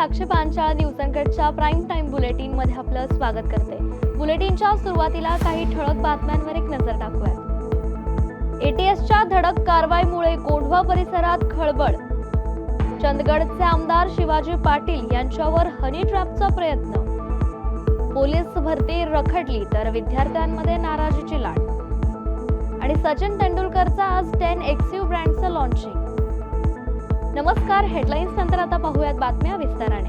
Sakshi Panchal news prime time बुलेटिनमध्ये आपलं स्वागत करते. बुलेटिनच्या सुरुवातीला काही ठळक बातम्यांवर एक नजर टाकूया एटीएसच्या धडक कारवाईमुळे कोंढवा परिसरात खळबळ. चंदगडचे आमदार शिवाजी पाटील यांच्यावर हनी ट्रॅपचा प्रयत्न. पोलीस भरती रखडली तर विद्यार्थ्यांमध्ये नाराजीची लाट. आणि सचिन तेंडुलकरचा आज टेन एक्स नमस्कार हेडलाईन्स नंतर आता पाहूयात बातम्या विस्ताराने.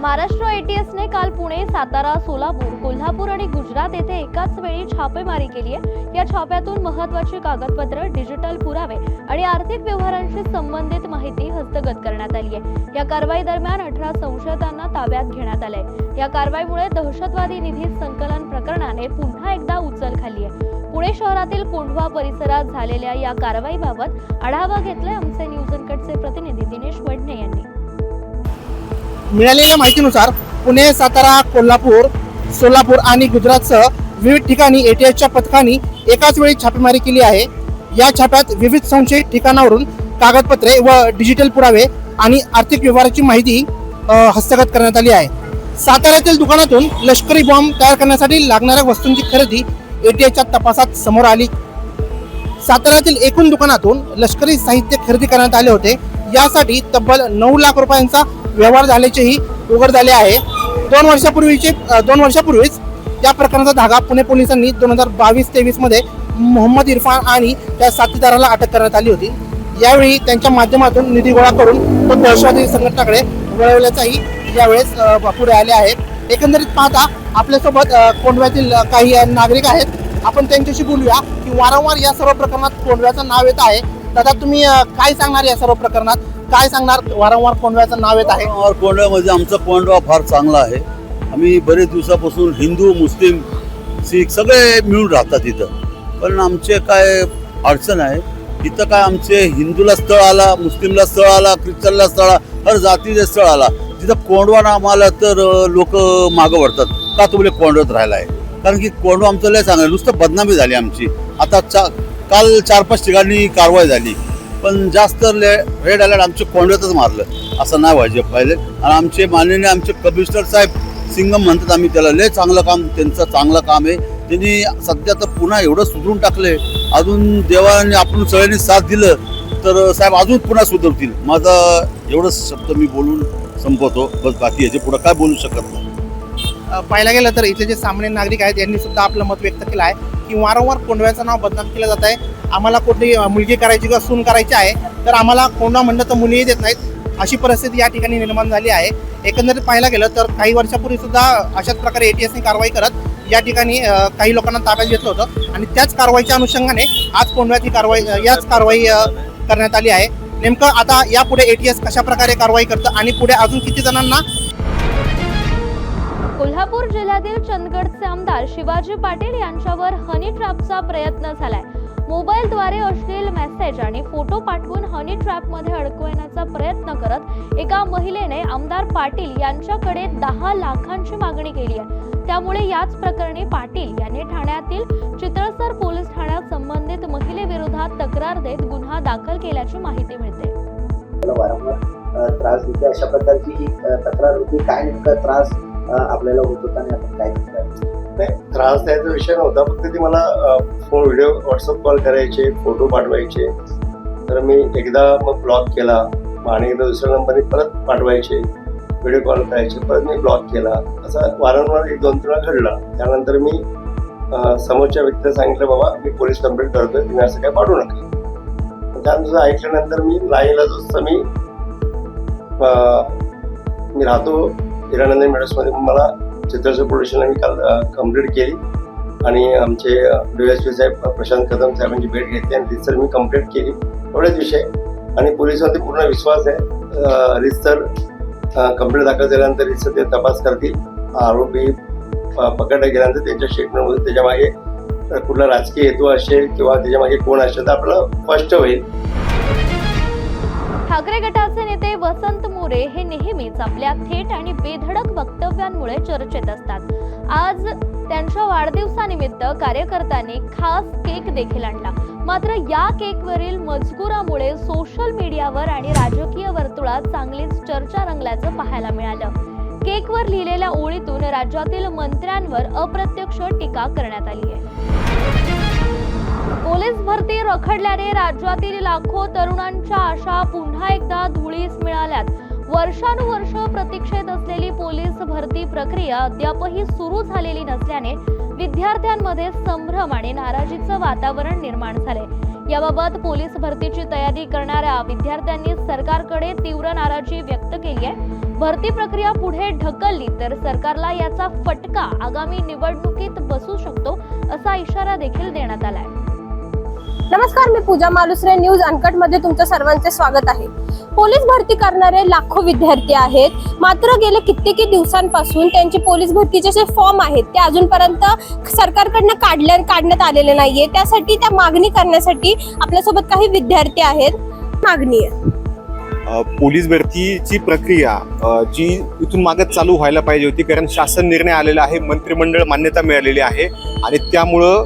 महाराष्ट्र एटीएसने काल पुणे सातारा सोलापूर कोल्हापूर आणि गुजरात येथे एकाच वेळी छापेमारी केली आहे. या छाप्यातून महत्वाची कागदपत्र डिजिटल पुरावे आणि आर्थिक व्यवहारांशी संबंधित माहिती हस्तगत करण्यात आली आहे. या कारवाई दरम्यान अठरा संशयितांना ताब्यात घेण्यात आलंय. या कारवाईमुळे दहशतवादी निधी संकलन प्रकरणाने पुन्हा एकदा उचल खाली आहे. पुणे शहरातील कोंढवा परिसरात झालेल्या या कारवाईबाबत आढावा घेतलाय आमचे न्यूज अनकटचे प्रतिनिधी दिनेश वडणे यांनी. मिळालेल्या माहितीनुसार पुणे सातारा कोल्हापूर सोलापूर आणि गुजरातसह विविध ठिकाणी एटीएसच्या पथकांनी एकाच वेळी छापेमारी केली आहे. या छाप्यात विविध संशयित ठिकाणावरून कागदपत्रे व डिजिटल पुरावे आणि आर्थिक व्यवहाराची माहिती हस्तगत करण्यात आली आहे. साताऱ्यातील दुकानातून लष्करी बॉम्ब तयार करण्यासाठी लागणाऱ्या वस्तूंची खरेदी एटीएसच्या तपासात समोर आली. साताऱ्यातील एकूण दुकानातून लष्करी साहित्य खरेदी करण्यात आले होते. यासाठी तब्बल नऊ लाख रुपयांचा व्यवहार झाल्याचेही उघड झाले आहे. दोन वर्षापूर्वीचे दोन वर्षापूर्वीच या प्रकरणाचा धागा पुणे पोलिसांनी दोन हजार बावीस तेवीसमध्ये मोहम्मद इरफान आणि त्या साथीदाराला अटक करण्यात आली होती. यावेळी त्यांच्या माध्यमातून निधी गोळा करून तो दहशतवादी संघटनाकडे वळवल्याचाही यावेळेस पुढे आले आहे. एकंदरीत पाहता आपल्यासोबत कोंडव्यातील काही नागरिक आहेत. आपण त्यांच्याशी बोलूया की वारंवार या सर्व प्रकरणात कोंडव्याचं नाव येत आहे. दादा तुम्ही काय सांगणार या सर्व प्रकरणात? काय सांगणार वारंवार कोंडव्याचं नाव येत आहे? कोंडव्यामध्ये आमचा कोंडवा फार चांगला आहे. आम्ही बरेच दिवसापासून हिंदू मुस्लिम शीख सगळे मिळून राहतात इथं. पण आमचे काय अडचण आहे इथं काय आमचे हिंदूला स्थळ आला मुस्लिमला स्थळ आला ख्रिश्चनला स्थळ आला हर जातीचे स्थळ आला तिथं कोंडवा नाम तर लोक मागं वळतात. का तुम्ही कोंडवत राहिला आहे कारण की कोंडू आमचं लय चांगलं आहे. नुसतं बदनामी झाली आमची. आता चा काल चार पाच ठिकाणी कारवाई झाली. पण जास्त ले रेड अलर्ट आमचे कोंडव्यातच मारलं. असं नाही व्हायचे पहिले. आणि आमचे माननीय आमचे कमिशनर साहेब सिंगम म्हणतात आम्ही त्याला लय चांगलं काम त्यांचं चांगलं काम आहे. त्यांनी सध्या तर पुन्हा एवढं सुधरून टाकले अजून देवाने आपण सगळ्यांनी साथ दिलं तर साहेब अजून पुन्हा सुधरतील. माझा एवढंच शब्द मी बोलून संपवतो. बस बाकी याच्या पुढं काय बोलू शकत नाही. पाहायला गेलं तर इथले जे सामान्य नागरिक आहेत यांनी सुद्धा आपलं मत व्यक्त केलं आहे की वारंवार कोंडव्याचं नाव बदनाम केलं जात आहे. आम्हाला कुठली मुलगी करायची किंवा सून करायची आहे तर आम्हाला कोंडा म्हणलं तर मुलीही देत नाहीत. अशी परिस्थिती या ठिकाणी निर्माण झाली आहे. एकंदरीत पाहायला गेलं तर काही वर्षापूर्वी सुद्धा अशाच प्रकारे एटीएसने कारवाई करत या ठिकाणी काही लोकांना ताब्यात घेतलं होतं. आणि त्याच कारवाईच्या अनुषंगाने आज कोंडव्याची कारवाई याच कारवाई करण्यात आली आहे. नेमकं आता यापुढे एटीएस कशा प्रकारे कारवाई करतं आणि पुढे अजून किती जणांना कोल्हापूर जिल्ह्यातील चंदगडचे आमदार शिवाजी पाटील यांच्यावर हनी ट्रॅपचा प्रयत्न झालाय. मोबाईलद्वारे अश्लील मेसेज आणि फोटो पाठवून हनी ट्रॅपमध्ये अडकवण्याचा प्रयत्न करत एका महिलेने आमदार पाटील यांच्याकडे दहा लाखांची मागणी केली आहे. त्यामुळे याच प्रकरणी पाटील यांनी ठाण्यातील चित्रसर पोलीस ठाण्यात संबंधित महिलेविरोधात तक्रार देत गुन्हा दाखल केल्याची माहिती मिळते. त्रास देते अशा प्रकारची ही तक्रार होती. काय नेमका त्रास आपल्याला होत होता आणि आपण काय नाही त्रास द्यायचा विषय नव्हता फक्त ती मला फोन व्हिडिओ व्हॉट्सअप कॉल करायचे फोटो पाठवायचे. तर मी एकदा मग ब्लॉक केला आणि एकदा दुसऱ्या नंबरने परत पाठवायचे व्हिडिओ कॉल करायचे परत मी ब्लॉक केला. असा वारंवार एक दोन वेळा घडला. त्यानंतर मी समोरच्या व्यक्तीला सांगितलं बाबा मी पोलीस कंप्लेंट करतोय तुम्ही असं काय पाठवू नका. त्यानंतर ऐकल्यानंतर मी लाईनला जसं मी राहतो हिरानंदन मेडल्समध्ये मला चित्रसर पोलीस मी काल कंप्लीट केली. आणि आमचे डी एस पी साहेब प्रशांत कदम साहेबांची भेट घेतली आणि रिसर मी कंप्लीट केली. एवढाच विषय. आणि पोलिसांमध्ये पूर्ण विश्वास आहे. रिसर कंप्लेंट दाखल झाल्यानंतर रिसर ते तपास करतील. आरोपी पकडला गेल्यानंतर त्यांच्या स्टेटमेंटमध्ये त्याच्यामागे कुठला राजकीय हेतू असेल किंवा त्याच्यामागे कोण असेल तर आपलं स्पष्ट होईल. ठाकरे गटाचे नेते वसंत मोरे हे नेहमीच आपल्या थेट आणि बेधडक वक्तव्यांमुळे चर्चेत असतात. आज त्यांच्या वाढदिवसानिमित्त कार्यकर्त्यांनी खास केक देखील आणला. मात्र या केकवरील मजकुरामुळे सोशल मीडियावर आणि राजकीय वर्तुळात चांगलीच चर्चा रंगल्याचं पाहायला मिळालं. केकवर लिहिलेल्या ओळीतून राज्यातील मंत्र्यांवर अप्रत्यक्ष टीका करण्यात आली आहे. पोलीस भरती रखडल्याने राज्यातील लाखो तरुणांच्या आशा पुन्हा एकदा धुळीस मिळाल्यात. वर्षानुवर्ष प्रतीक्षेत असलेली पोलीस भरती प्रक्रिया अद्यापही सुरू झालेली नसल्याने विद्यार्थ्यांमध्ये संभ्रम आणि नाराजीचं वातावरण निर्माण झाले याबाबत पोलीस भरतीची तयारी करणाऱ्या विद्यार्थ्यांनी सरकारकडे तीव्र नाराजी व्यक्त केली आहे. भरती प्रक्रिया पुढे ढकलली तर सरकारला याचा फटका आगामी निवडणुकीत बसू शकतो असा इशारा देखील देण्यात आलाय. नमस्कार मी पूजा मालुसरे न्यूज अनकटमध्ये तुमचं सर्वांचे स्वागत आहे. पोलीस भरती करणारे लाखो विद्यार्थी आहेत. मात्र गेले कित्येकी दिवसांपासून त्यांचे पोलीस भरतीचे जे फॉर्म आहेत ते अजूनपर्यंत सरकारकडनं काढल्या काढण्यात आलेले नाहीये. त्यासाठी त्या मागणी करण्यासाठी आपल्यासोबत काही विद्यार्थी आहेत. मागणी आहे. पोलीस भरतीची प्रक्रिया जी इथून मागत चालू व्हायला पाहिजे होती कारण शासन निर्णय आलेला आहे मंत्रिमंडळ मान्यता मिळालेली आहे. आणि त्यामुळं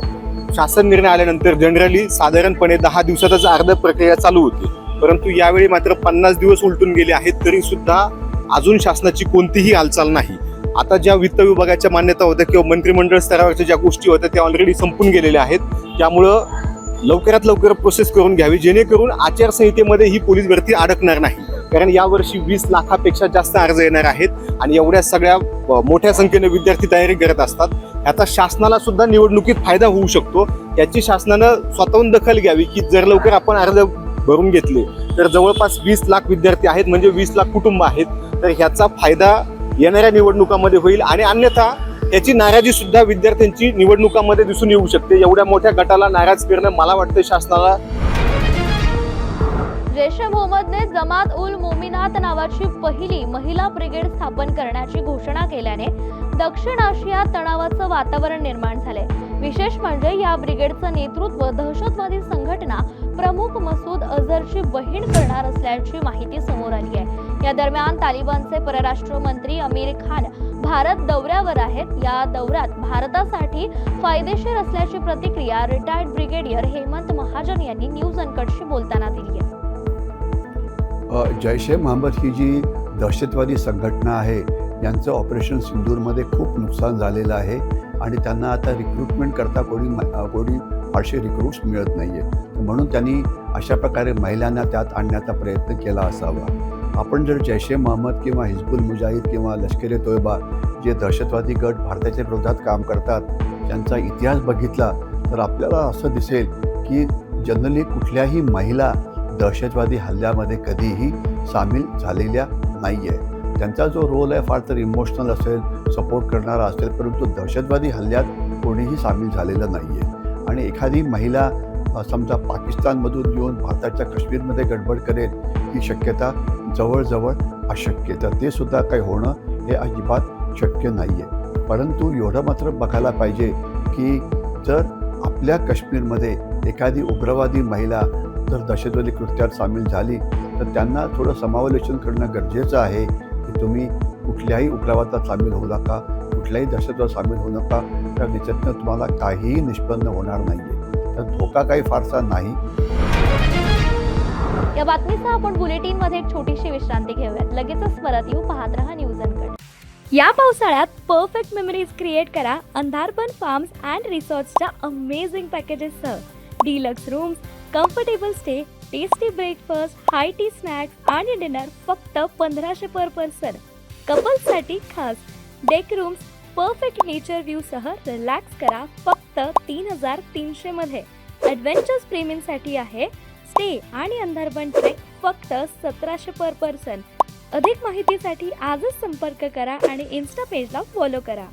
शासन निर्णय आल्यानंतर जनरली साधारणपणे दहा दिवसातच अर्ध प्रक्रिया चालू होती. परंतु यावेळी मात्र पन्नास दिवस उलटून गेले आहेत तरी सुद्धा अजून शासनाची कोणतीही हालचाल नाही. आता ज्या वित्त विभागाच्या मान्यता होत्या किंवा मंत्रिमंडळ स्तरावरच्या ज्या गोष्टी होत्या त्या ऑलरेडी संपून गेलेल्या आहेत. त्यामुळं लवकरात लवकर प्रोसेस करून घ्यावी जेणेकरून आचारसंहितेमध्ये ही पोलीस भरती अडकणार नाही. कारण यावर्षी वीस लाखापेक्षा जास्त अर्ज येणार आहेत आणि एवढ्या सगळ्या मोठ्या संख्येने विद्यार्थी तयारी करत असतात. याचा शासनाला सुद्धा निवडणुकीत फायदा होऊ शकतो. याची शासनानं स्वतःहून दखल घ्यावी की जर लवकर आपण अर्ज भरून घेतले. तर जवळपास वीस लाख विद्यार्थी आहेत म्हणजे वीस लाख कुटुंब आहेत. तर ह्याचा फायदा येणाऱ्या निवडणुकामध्ये होईल आणि अन्यथा याची नाराजी सुद्धा विद्यार्थ्यांची निवडणुकामध्ये दिसून येऊ शकते. एवढ्या मोठ्या गटाला नाराज करणं मला वाटतं शासनाला जैश ए मोहम्मदने जमात उल मोमिनात नावाची पहिली महिला ब्रिगेड स्थापन करण्याची घोषणा केल्याने दक्षिण आशियात तणावाचं वातावरण निर्माण झाले विशेष म्हणजे या ब्रिगेडचं नेतृत्व दहशतवादी संघटना प्रमुख मसूद अझरची बहीण करणार असल्याची माहिती समोर आली आहे. या दरम्यान तालिबानचे परराष्ट्र मंत्री अमीर खान भारत दौऱ्यावर आहेत. या दौऱ्यात भारतासाठी फायदेशीर असल्याची प्रतिक्रिया रिटायर्ड ब्रिगेडियर हेमंत महाजन यांनी न्यूज अनकटशी बोलताना दिली आहे. जैश ए मोहम्मद ही जी दहशतवादी संघटना आहे यांचं ऑपरेशन सिंदूरमध्ये खूप नुकसान झालेलं आहे आणि त्यांना आता रिक्रुटमेंट करता कोणी म- कोणी फारसे रिक्रूट्स मिळत नाही आहे म्हणून त्यांनी अशा प्रकारे महिलांना त्यात आणण्याचा प्रयत्न केला असावा. आपण जर जैश ए मोहम्मद किंवा हिजबुल मुजाहिद किंवा लष्कर ए तोयबा जे दहशतवादी गट भारताच्या विरोधात काम करतात त्यांचा इतिहास बघितला तर आपल्याला असं दिसेल की जनरली कुठल्याही महिला दहशतवादी हल्ल्यामध्ये कधीही सामील झालेल्या नाही आहे त्यांचा जो रोल आहे फार तर इमोशनल असेल सपोर्ट करणारा असेल परंतु दहशतवादी हल्ल्यात कोणीही सामील झालेलं नाही आहे आणि एखादी महिला समजा पाकिस्तानमधून येऊन भारताच्या काश्मीरमध्ये गडबड करेल ही शक्यता जवळजवळ अशक्य तर ते सुद्धा काही होणं हे अजिबात शक्य नाही आहे परंतु एवढं मात्र बघायला पाहिजे की जर आपल्या काश्मीरमध्ये एखादी उग्रवादी महिला जर दहशतवादी कृत्यात सामील झाली तर त्यांना थोडं समावेशन करणं गरजेचं आहे. की तुम्ही कुठल्याही उग्रवादात सामील होऊ नका कुठल्याही दहशतवादात सामील होऊ नका. तर त्याच्यातनं तुम्हाला काहीही निष्पन्न होणार नाही आहे तर धोका काही फारसा नाही. या बातमीसह आपण बुलेटिनमध्ये एक छोटीशी विश्रांती घेऊयात. लगेचच परत येऊ. पाहत रहा न्यूज अनकट या पावसाळ्यात परफेक्ट मेमरीज क्रिएट करा. अंधारपण फार्म्स अँड रिसॉर्ट्सच्या amazing पॅकेजेससह deluxe rooms comfortable stay tasty breakfast high tea snacks आणि डिनर फक्त पंधराशे पर पर्सन कपल्ससाठी खास. Deck rooms perfect nature view सह रिलॅक्स करा फक्त तीन हजार तीनशे मध्ये. ॲडव्हेंचर्स प्रेमींसाठी आहे. स्टे आणि अंधारबन ट्रेक फक्त सतराशे पर पर्सन अधिक माहितीसाठी आजच संपर्क करा आणि इन्स्टा पेजला फॉलो करा.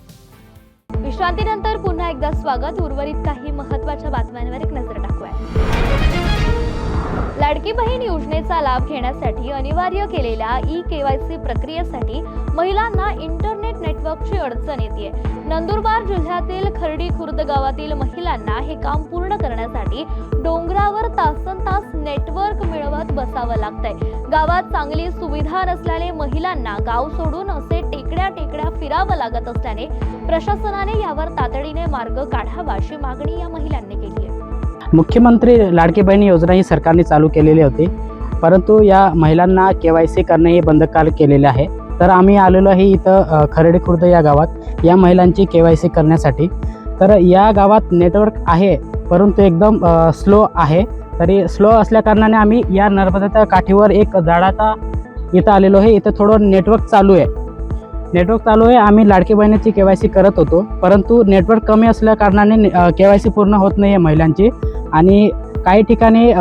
विश्रांतीनंतर पुन्हा एकदा स्वागत. उर्वरित काही महत्त्वाच्या बातम्यांवर एक नजर टाकूया लाडकी बहीण योजनेचा लाभ घेण्यासाठी अनिवार्य केलेल्या ई केवायसी प्रक्रियेसाठी महिलांना इंटरनेट नेटवर्कची अडचण येते नंदुरबार जिल्ह्यातील खर्डी खुर्द गावातील महिलांना हे काम पूर्ण करण्यासाठी डोंगरावर तासन तास नेटवर्क मिळवत बसावं लागतंय. गावात चांगली सुविधा नसल्याने महिलांना गाव सोडून असे टेकड्या टेकड्या फिरावं लागत असल्याने प्रशासनाने यावर तातडीने मार्ग काढावा अशी मागणी या महिलांनी केली आहे. मुख्यमंत्री लाडकी बहिणी योजना ही सरकारने चालू केलेली होती. परंतु या महिलांना के वाय सी करणे हे बंधकाल केलेले आहे. तर आम्ही आलेलो आहे इथं अ, खुर्द या गावात या महिलांची के वाय सी करण्यासाठी. तर या गावात नेटवर्क आहे परंतु एकदम स्लो आहे. तरी स्लो असल्याकारणाने आम्ही या नर्मदाच्या काठीवर एक झाडाचा इथं आलेलो आहे. इथं थोडं नेटवर्क चालू आहे. नेटवर्क चालू आहे. आम्ही लाडकी बहिणीची के वाय सी करत होतो. परंतु नेटवर्क कमी असल्या कारणाने के वाय सी पूर्ण होत नाही आहे महिलांची. आणि काही ठिकाणी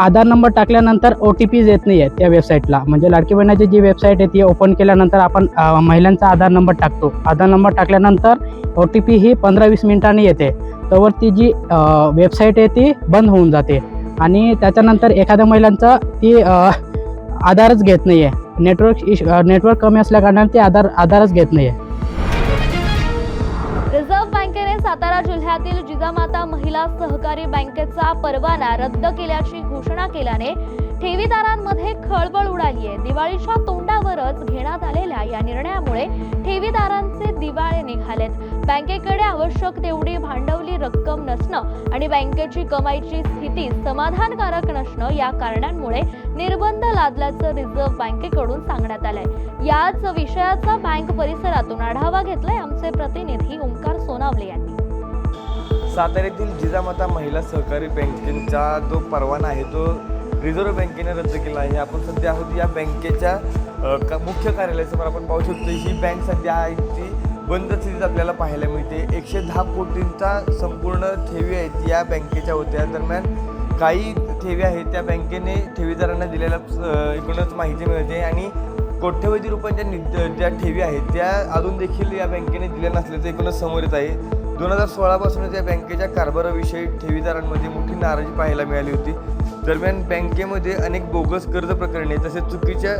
आधार नंबर टाकल्यानंतर ओ टी पीज येत नाही आहे त्या वेबसाईटला म्हणजे लाडकी बहिणाची जी वेबसाईट आहे ती ओपन केल्यानंतर आपण महिलांचा आधार नंबर टाकतो. आधार नंबर टाकल्यानंतर ओ टी पी ही पंधरा वीस मिनिटांनी येते. तर ती जी वेबसाईट आहे ती बंद होऊन जाते. आणि त्याच्यानंतर एखाद्या महिलांचा ती आधारच घेत नाही आहे नेटवर्क इश नेटवर्क कमी असल्याकारणाने ते आधार आधारच घेत नाही आहे रिझर्व्ह बँकेने सातारा जिल्ह्यातील जिजामाता महिला सहकारी बँकेचा परवाना रद्द केल्याची घोषणा केल्याने ठेवीदारांमध्ये खळबळ उडाली आहे. दिवाळीच्या तोंडावरच घेण्यात आलेल्या या निर्णयामुळे ठेवीदारांचे दिवाळे निघालेत. बँकेकडे आवश्यक तेवढी भांडवली रक्कम नसणं आणि बँकेची कमाईची स्थिती समाधानकारक नसणं या कारणांमुळे निर्बंध लादल्याचं रिझर्व्ह बँकेकडून सांगण्यात आलंय. याच विषयाचा बँक परिसरातून आढावा घेतलाय आमचे प्रतिनिधी ओंकार सोनावले यांनी. साताऱ्यातील जिजामाता महिला सहकारी बँकेचा जो परवाना आहे तो रिझर्व्ह बँकेने रद्द केला आहे. आपण सध्या आहोत या बँकेच्या का- मुख्य कार्यालयासमोर आपण पाहू शकतो ही बँक सध्या आहे ती बंद स्थितीत आपल्याला पाहायला मिळते. एकशे दहा कोटींचा संपूर्ण ठेवी आहेत या बँकेच्या होत्या दरम्यान काही ठेवी आहेत त्या बँकेने ठेवीदारांना दिलेल्या एकूणच माहिती मिळते आणि कोट्यवधी रुपयांच्या नि ज्या ठेवी आहेत त्या अजून देखील या बँकेने दिल्या नसल्याचं एकूणच समोर येत आहे. दोन हजार सोळापासूनच या बँकेच्या कारभाराविषयी ठेवीदारांमध्ये मोठी नाराजी पाहायला मिळाली होती. दरम्यान बँकेमध्ये अनेक बोगस कर्ज प्रकरणे तसेच चुकीच्या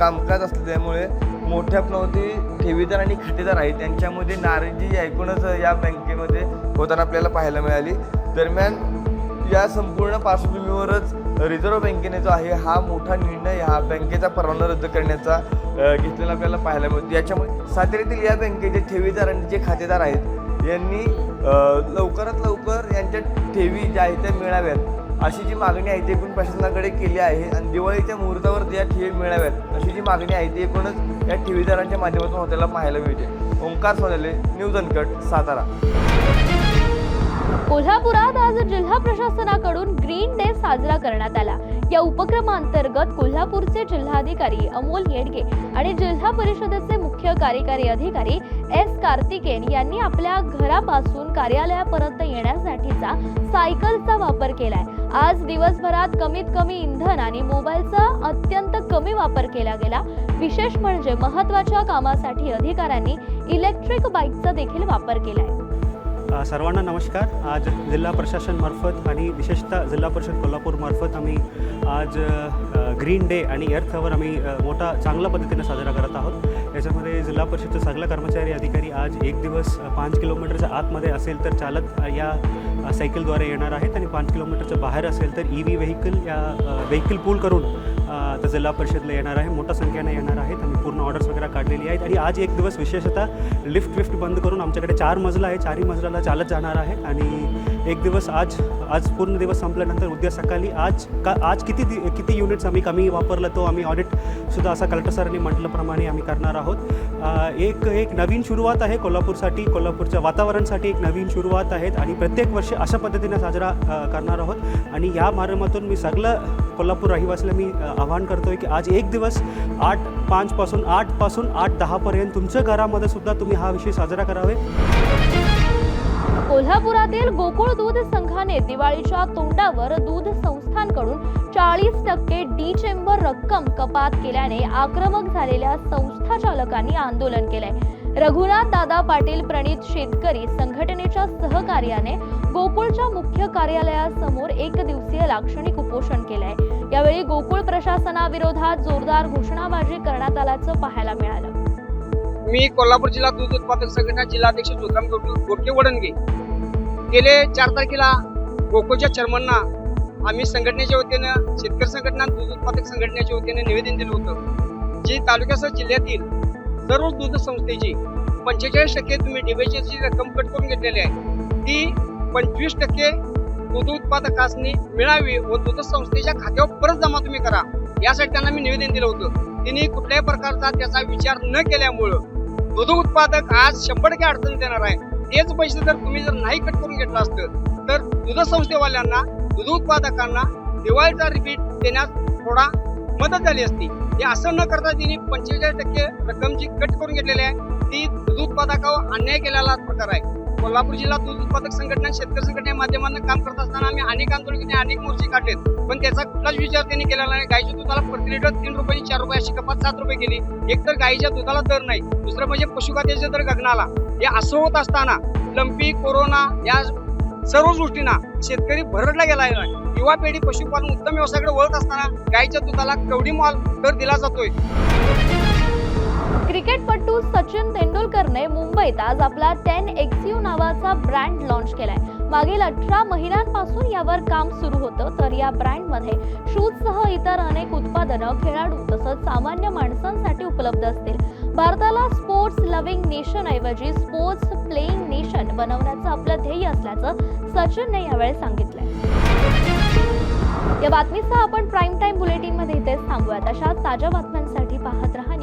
कामकाज असल्यामुळे मोठ्या प्रमाणात ठेवीदार आणि खातेदार आहेत त्यांच्यामध्ये नाराजी ऐकूनच या बँकेमध्ये होताना आपल्याला पाहायला मिळाली. दरम्यान या संपूर्ण पार्श्वभूमीवरच रिझर्व्ह बँकेने जो आहे हा मोठा निर्णय हा बँकेचा परवाना रद्द करण्याचा घेतलेला आपल्याला पाहायला मिळतो. याच्यामुळे साताऱ्यातील या बँकेचे ठेवीदार आणि जे खातेदार आहेत यांनी लवकरात लवकर यांच्या ठेवी ज्या आहेत त्या मिळाव्यात. अशी जी मागणी आहे ती एकूण प्रशासनाकडे केली आहे आणि दिवाळीच्या मुहूर्तावर ज्या ठेवी मिळाव्यात. अशी जी मागणी आहे ती एकूणच या ठेवीदारांच्या माध्यमातून आपल्याला पाहायला मिळते. Omkar Sonale news uncut Satara. कोल्हापुरात आज जिल्हा प्रशासनाकडून ग्रीन डे साजरा करण्यात आला. या उपक्रमांतर्गत कोल्हापूरचे जिल्हाधिकारी अमोल येडगे आणि जिल्हा परिषदेचे मुख्य मुख्य कार्यकारी अधिकारी एस कार्तिकेन यांनी आपल्या घरापासून कार्यालयापर्यंत येण्यासाठीचा सायकलचा वापर केलाय. आज दिवसभरात कमीत कमी इंधन आणि मोबाईलचा अत्यंत कमी वापर केला गेला. विशेष म्हणजे महत्त्वाच्या कामासाठी अधिकाऱ्यांनी इलेक्ट्रिक बाईकचा देखील वापर केलाय. सर्वांना नमस्कार. आज जिल्हा प्रशासनमार्फत आणि विशेषतः जिल्हा परिषद कोल्हापूरमार्फत आम्ही आज ग्रीन डे आणि एअर्थ आवर आम्ही मोठा चांगल्या पद्धतीने साजरा करत आहोत. याच्यामध्ये जिल्हा परिषदचा सगळा कर्मचारी अधिकारी आज एक दिवस पाच किलोमीटरच्या आतमध्ये असेल तर चालक या सायकलद्वारे येणार आहेत आणि पाच किलोमीटरच्या बाहेर असेल तर ई व्ही व्हेकल या व्हेकल पूल करून आता तर जिल्हा परिषदला येणार आहे. मोठ्या संख्येने येणार आहेत. आम्ही पूर्ण ऑर्डर्स वगैरे काढलेली आहेत. आणि आज एक दिवस विशेषतः लिफ्ट विफ्ट बंद करून आमच्याकडे चार मजला आहे. चारही मजल्याला चालत जाणार आहे आणि एक दिवस आज आज पूर्ण दिवस संपल्यानंतर उद्या सकाळी आज का आज किती दि- किती युनिट्स आम्ही कमी वापरलं तो आम्ही ऑडिटसुद्धा असा कलेक्टर सरांनी म्हटल्याप्रमाणे आम्ही करणार आहोत. एक एक नवीन सुरुवात आहे कोल्हापूरसाठी कोल्हापूरच्या वातावरणासाठी एक नवीन सुरुवात आहेत आणि प्रत्येक वर्षी अशा पद्धतीने साजरा करणार आहोत. आणि या माध्यमातून मी सगळं कोल्हापूर रहिवासीला मी आवाहन करतो आहे की आज एक दिवस आठ पाचपासून आठपासून आठ दहापर्यंत तुमच्या घरामध्ये सुद्धा तुम्ही हा विषय साजरा करावे. कोल्हापुरातील गोकुळ दूध संघाने दिवाळीच्या तोंडावर दूध संस्थांकडून चाळीस टक्के डी चेंबर रक्कम कपात केल्याने आक्रमक झालेल्या संस्था चालकांनी आंदोलन केलंय. रघुनाथ दादा पाटील प्रणित शेतकरी संघटनेच्या सहकार्याने गोकुळच्या मुख्य कार्यालयासमोर एक दिवसीय लाक्षणिक उपोषण केलंय. यावेळी गोकुळ प्रशासनाविरोधात जोरदार घोषणाबाजी करण्यात आल्याचं पाहायला मिळालं. मी कोल्हापूर जिल्हा दूध उत्पादक संघटना जिल्हाध्यक्ष जोतराम गोरके वडणगे. गेले चार तारखेला गोकुळच्या चर्मांना आम्ही संघटनेच्या वतीनं शेतकरी संघटना दूध उत्पादक संघटनेच्या वतीने निवेदन दिलं होतं. जी तालुक्यासह जिल्ह्यातील सर्व दूध संस्थेची पंचेचाळीस टक्के तुम्ही डिबेचरची रक्कम कट करून घेतलेली आहे. ती पंचवीस टक्के दूध उत्पादकासनी मिळावी व दूध संस्थेच्या खात्यावर परत जमा तुम्ही करा यासाठी त्यांना मी निवेदन दिलं होतं. तिने कुठल्याही प्रकारचा त्याचा विचार न केल्यामुळं दूध उत्पादक आज शंभर टक्के अडचण देणार आहे. तेच पैसे जर तुम्ही जर नाही कट करून घेतलं असतं तर दूध संस्थेवाल्यांना दूध उत्पादकांना दिवाळीचा रिपीट देण्यास थोडा मदत झाली असती. हे असं न करता तिने पंचेचाळीस टक्के रक्कम जी कट करून घेतलेली आहे. ती दूध उत्पादकावर अन्याय केलेला प्रकार आहे. कोल्हापूर जिल्हा दूध उत्पादक संघटना शेतकरी संघटने माध्यमातून काम करत असताना आम्ही अनेक आंदोलन अनेक मोर्चे काढलेत. पण त्याचा कुठलाच विचार त्यांनी केलेला नाही. गायीच्या दुधाला प्रति लिटर तीन रुपये चार रुपये अशी कपात सात रुपये केली. एक तर गायीच्या दुधाला दर नाही. दुसरं म्हणजे पशुखाद्याचा दर गगनाला. हे असं होत असताना लंपी कोरोना या सर्व गोष्टींना शेतकरी भरडला गेला आहे युवा पिढी पशुपालन उत्तम व्यवसायाकडे वळत असताना गायीच्या दुधाला कवडी माल कर दिला जातोय. क्रिकेटपटू सचिन तेंडुलकरने मुंबईत आज आपला टेन एक्सयू नावाचा ब्रँड लॉन्च केलाय. मागील अठरा महिन्यांपासून यावर काम सुरू होतं तर या ब्रँडमध्ये शूजसह इतर अनेक उत्पादनं खेळाडू तसंच सामान्य माणसांसाठी उपलब्ध असतील. भारताला स्पोर्ट्स लव्हिंग नेशन ऐवजी स्पोर्ट्स प्लेइंग नेशन बनवण्याचं आपलं ध्येय असल्याचं सचिनने यावेळी सांगितलंय. या बातमीसह आपण प्राईम टाइम बुलेटिनमध्ये इथेच थांबूयात. अशा ताज्या बातम्यांसाठी पाहत राहा